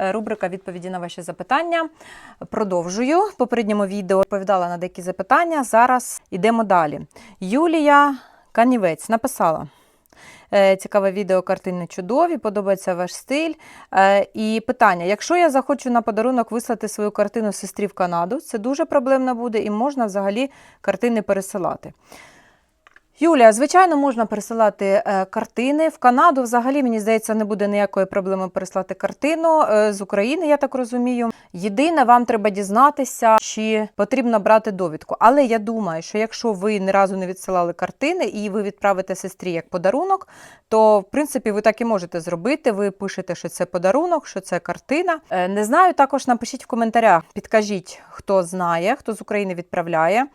Е, Рубрика відповіді на ваші запитання. Продовжую. В попередньому відео відповідала на деякі запитання. Зараз йдемо далі. Юлія Канівець написала. Е, Цікаве відео, картини чудові, подобається ваш стиль. Е, І питання: якщо я захочу на подарунок вислати свою картину сестрі в Канаду, це дуже проблемно буде і можна взагалі картини пересилати. Юлія, звичайно, можна пересилати е, картини. В Канаду взагалі, мені здається, не буде ніякої проблеми переслати картину е, з України, я так розумію. Єдине, вам треба дізнатися, чи потрібно брати довідку. Але я думаю, що якщо ви ні разу не відсилали картини і ви відправите сестрі як подарунок, то в принципі ви так і можете зробити. Ви пишете, що це подарунок, що це картина. Е, Не знаю, також напишіть в коментарях, підкажіть, хто знає, хто з України відправляє.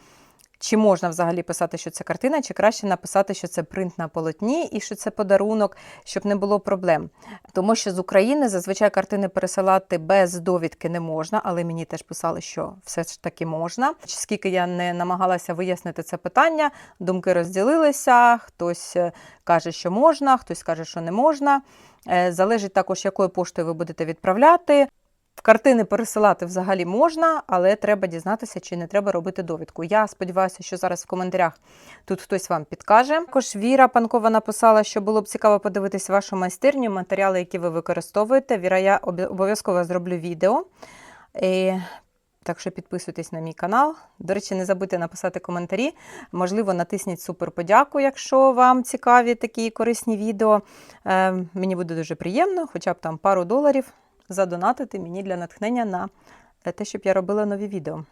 Чи можна взагалі писати, що це картина, чи краще написати, що це принт на полотні і що це подарунок, щоб не було проблем. Тому що з України зазвичай картини пересилати без довідки не можна, але мені теж писали, що все ж таки можна. Скільки я не намагалася вияснити це питання, думки розділилися. Хтось е, каже, що можна, хтось каже, що не можна. Е, Залежить також, якою поштою ви будете відправляти. Картини пересилати взагалі можна, але треба дізнатися, чи не треба робити довідку. Я сподіваюся, що зараз в коментарях тут хтось вам підкаже. Також Віра Панкова написала, що було б цікаво подивитися вашу майстерню, матеріали, які ви використовуєте. Віра, я обов'язково зроблю відео. Так що підписуйтесь на мій канал. До речі, не забудьте написати коментарі. Можливо, натисніть супер подяку, якщо вам цікаві такі корисні відео. Е, мені буде дуже приємно, хоча б там пару доларів задонатити мені для натхнення на е, те, щоб я робила нові відео.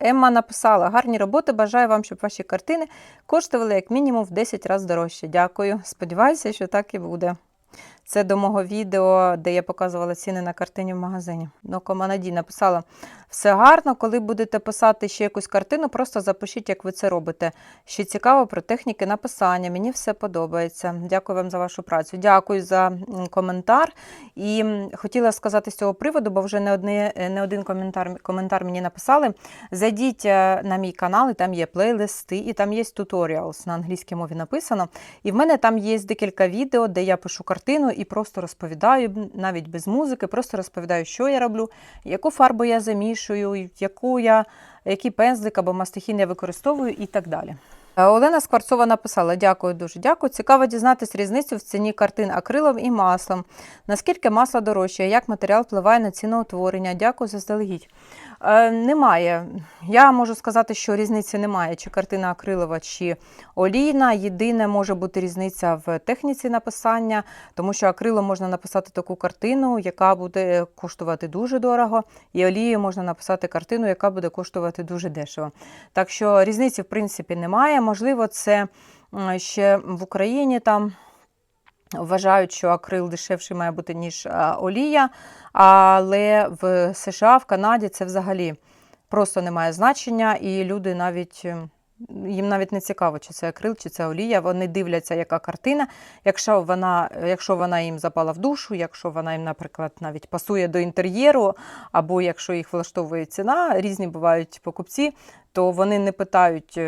Емма написала: гарні роботи. Бажаю вам, щоб ваші картини коштували як мінімум в 10 разів дорожче. Дякую. Сподіваюся, що так і буде. Це до мого відео, де я показувала ціни на картині в магазині. Ну, Команаді написала: все гарно, коли будете писати ще якусь картину, просто запишіть, як ви це робите. Ще цікаво про техніки написання. Мені все подобається. Дякую вам за вашу працю. Дякую за коментар. І хотіла сказати з цього приводу, бо вже не, одне, не один коментар, коментар мені написали. Зайдіть е, на мій канал, і там є плейлисти, і там є туторіалс на англійській мові написано. І в мене там є декілька відео, де я пишу картину і просто розповідаю, навіть без музики, просто розповідаю, що я роблю, яку фарбу я замішую, яку я, який пензлик або мастихін я використовую і так далі. Е, Олена Скворцова написала: дякую, дуже дякую. Цікаво дізнатись різницю в ціні картин акрилом і маслом. Наскільки масло дорожче, як матеріал впливає на ціноутворення? Дякую заздалегідь. Е, немає. Я можу сказати, що різниці немає, чи картина акрилова, чи олійна. Єдине може бути різниця в техніці написання, тому що акрилом можна написати таку картину, яка буде коштувати дуже дорого, і олією можна написати картину, яка буде коштувати дуже дешево. Так що різниці, в принципі, немає. Можливо, це ще в Україні там. Вважають, що акрил дешевший має бути, ніж олія, але в США, в Канаді це взагалі просто не має значення, і люди навіть їм навіть не цікаво, чи це акрил, чи це олія. Вони дивляться, яка картина. Якщо вона, якщо вона їм запала в душу, якщо вона їм, наприклад, навіть пасує до інтер'єру, або якщо їх влаштовує ціна, різні бувають покупці, то вони не питають.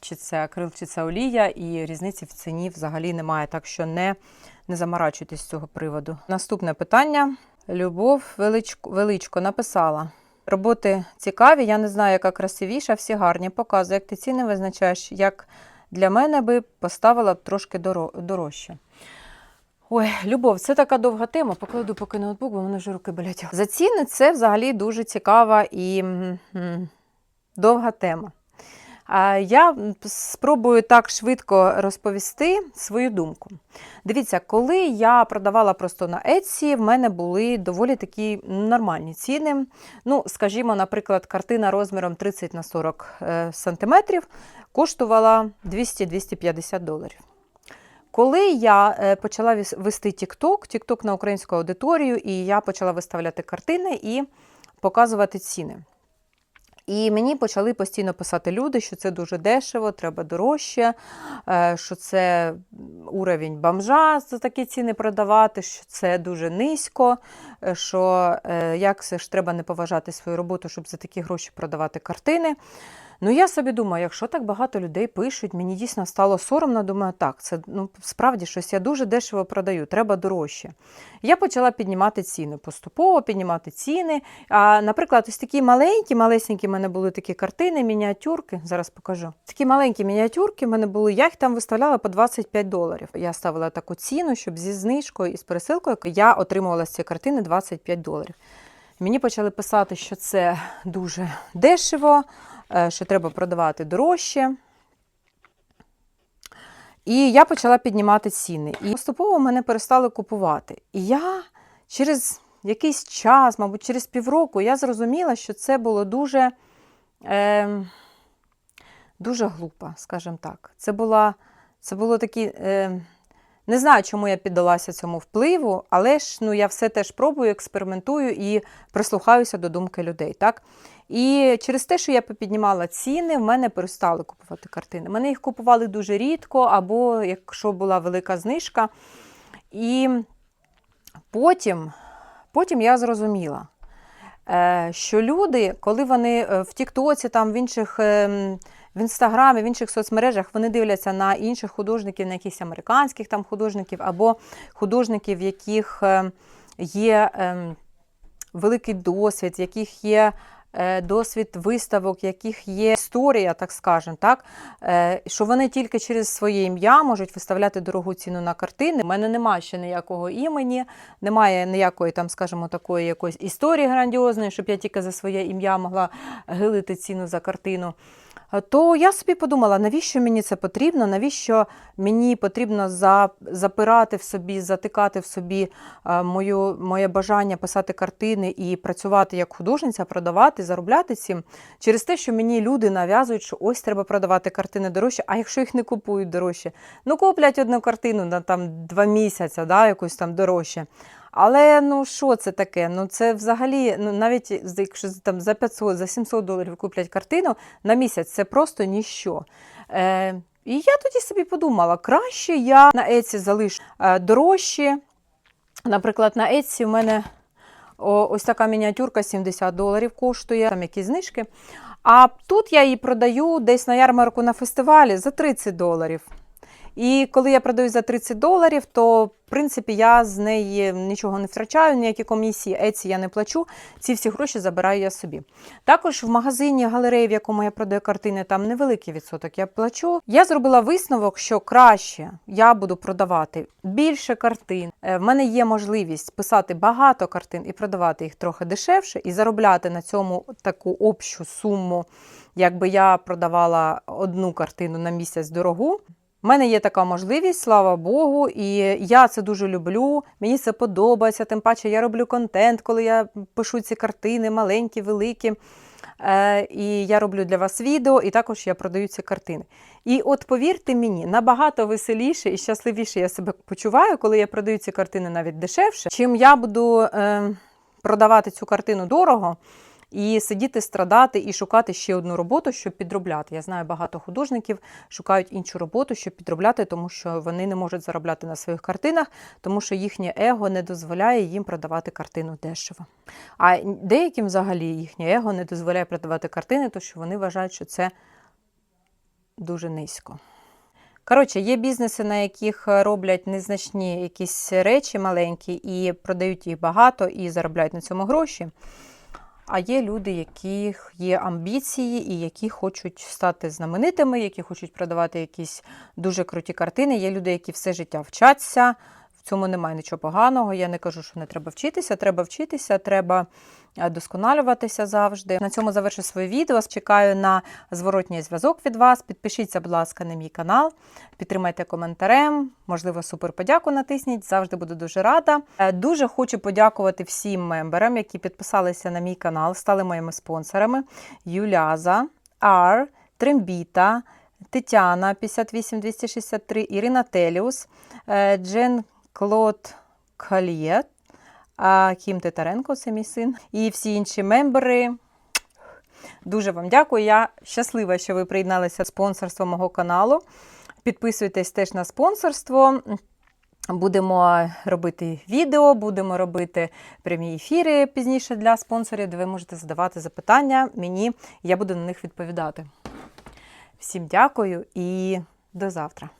Чи це акрил, чи це олія, і різниці в ціні взагалі немає. Так що не, не заморачуйтесь з цього приводу. Наступне питання. Любов Величко, Величко написала. Роботи цікаві, я не знаю, яка красивіша, всі гарні. Показує, як ти ціни визначаєш, як для мене би поставила б трошки дорожче. Ой, Любов, це така довга тема. Покладу поки ноутбук, бо в мене вже руки болять. За ціни це взагалі дуже цікава і довга тема. Я спробую так швидко розповісти свою думку. Дивіться, коли я продавала просто на Etsy, в мене були доволі такі нормальні ціни. Ну, скажімо, наприклад, картина розміром 30 на 40 е, сантиметрів коштувала 200-250 доларів. Коли я е, почала вести TikTok, TikTok на українську аудиторію, і я почала виставляти картини і показувати ціни. І мені почали постійно писати люди, що це дуже дешево, треба дорожче, е, що це уровень бомжа за такі ціни продавати, що це дуже низько, е, що е, як все ж треба не поважати свою роботу, щоб за такі гроші продавати картини. Ну, я собі думаю, якщо так багато людей пишуть, мені дійсно стало соромно. Думаю, так, це ну, справді щось я дуже дешево продаю, треба дорожче. Я почала піднімати ціни, поступово піднімати ціни. А, наприклад, ось такі маленькі, малесенькі в мене були такі картини, мініатюрки. Зараз покажу. Такі маленькі мініатюрки в мене були, я їх там виставляла по 25 доларів. Я ставила таку ціну, щоб зі знижкою і з пересилкою я отримувала з цієї картини 25 доларів. Мені почали писати, що це дуже дешево, що треба продавати дорожче. І я почала піднімати ціни. І поступово мене перестали купувати. І я через якийсь час, мабуть, через півроку, я зрозуміла, що це було дуже, е, дуже глупо, скажімо так. Це, була, це було такі. Е, не знаю, чому я піддалася цьому впливу, але ж ну, я все теж пробую, експериментую і прислухаюся до думки людей. так? І через те, що я попіднімала ціни, в мене перестали купувати картини. Мене їх купували дуже рідко, або якщо була велика знижка. І потім, потім я зрозуміла, е, що люди, коли вони е, в Тіктоці, там в інших. ем, в інстаграмі, в інших соцмережах вони дивляться на інших художників, на якихось американських там художників, або художників, в яких е, є ем, великий досвід, в яких є е, досвід виставок, яких є історія, так скажемо, так? Е, що вони тільки через своє ім'я можуть виставляти дорогу ціну на картини. У мене немає ще ніякого імені, немає ніякої там, скажімо, такої якоїсь історії грандіозної, щоб я тільки за своє ім'я могла гилити ціну за картину. То я собі подумала, навіщо мені це потрібно, навіщо мені потрібно за, запирати в собі, затикати в собі е, мою, моє бажання писати картини і працювати як художниця, продавати, заробляти цим через те, що мені люди нав'язують, що ось треба продавати картини дорожче, а якщо їх не купують дорожче, ну куплять одну картину на там два місяці, да, якусь там дорожче. Але ну що це таке? Ну це взагалі, ну навіть якщо там за 500, за 700 доларів куплять картину на місяць, це просто ніщо. Е, і я тоді собі подумала, краще я на Еці залишу е, дорожче. Наприклад, на Etsy в мене ось така мініатюрка 70 доларів коштує, там якісь знижки. А тут я її продаю десь на ярмарку на фестивалі за 30 доларів. І коли я продаю за 30 доларів, то в принципі я з неї нічого не втрачаю, ніякі комісії, еці я не плачу. Ці всі гроші забираю я собі. Також в магазині галереї, в якому я продаю картини, там невеликий відсоток я плачу. Я зробила висновок, що краще я буду продавати більше картин. Е, В мене є можливість писати багато картин і продавати їх трохи дешевше, і заробляти на цьому таку общу суму, якби я продавала одну картину на місяць дорогу. У мене є така можливість, слава Богу, і я це дуже люблю. Мені це подобається. Тим паче я роблю контент, коли я пишу ці картини, маленькі, великі. Е, і я роблю для вас відео, і також я продаю ці картини. І от повірте мені, набагато веселіше і щасливіше я себе почуваю, коли я продаю ці картини навіть дешевше, чим я буду е, продавати цю картину дорого. І сидіти, страдати і шукати ще одну роботу, щоб підробляти. Я знаю, багато художників шукають іншу роботу, щоб підробляти, тому що вони не можуть заробляти на своїх картинах, тому що їхнє его не дозволяє їм продавати картину дешево. А деяким взагалі їхнє его не дозволяє продавати картини, тому що вони вважають, що це дуже низько. Коротше, є бізнеси, на яких роблять незначні якісь речі маленькі і продають їх багато і заробляють на цьому гроші. А є люди, яких є амбіції і які хочуть стати знаменитими, які хочуть продавати якісь дуже круті картини. Є люди, які все життя вчаться. В цьому немає нічого поганого. Я не кажу, що не треба вчитися. Треба вчитися, треба е, досконалюватися завжди. На цьому завершу своє відео. Чекаю на зворотній зв'язок від вас. Підпишіться, будь ласка, на мій канал, підтримайте коментарем, можливо, супер подяку натисніть. Завжди буду дуже рада. Е, Дуже хочу подякувати всім мемберам, які підписалися на мій канал, стали моїми спонсорами. Юляза, Ар, Трембіта, Тетяна 58263, Ірина Теліус, е, Джен Клод Калієт, а Кім Титаренко, це мій син, і всі інші мембери. Дуже вам дякую. Я щаслива, що ви приєдналися до спонсорства мого каналу. Підписуйтесь теж на спонсорство. Будемо робити відео, будемо робити прямі ефіри пізніше для спонсорів, де ви можете задавати запитання мені, я буду на них відповідати. Всім дякую і до завтра.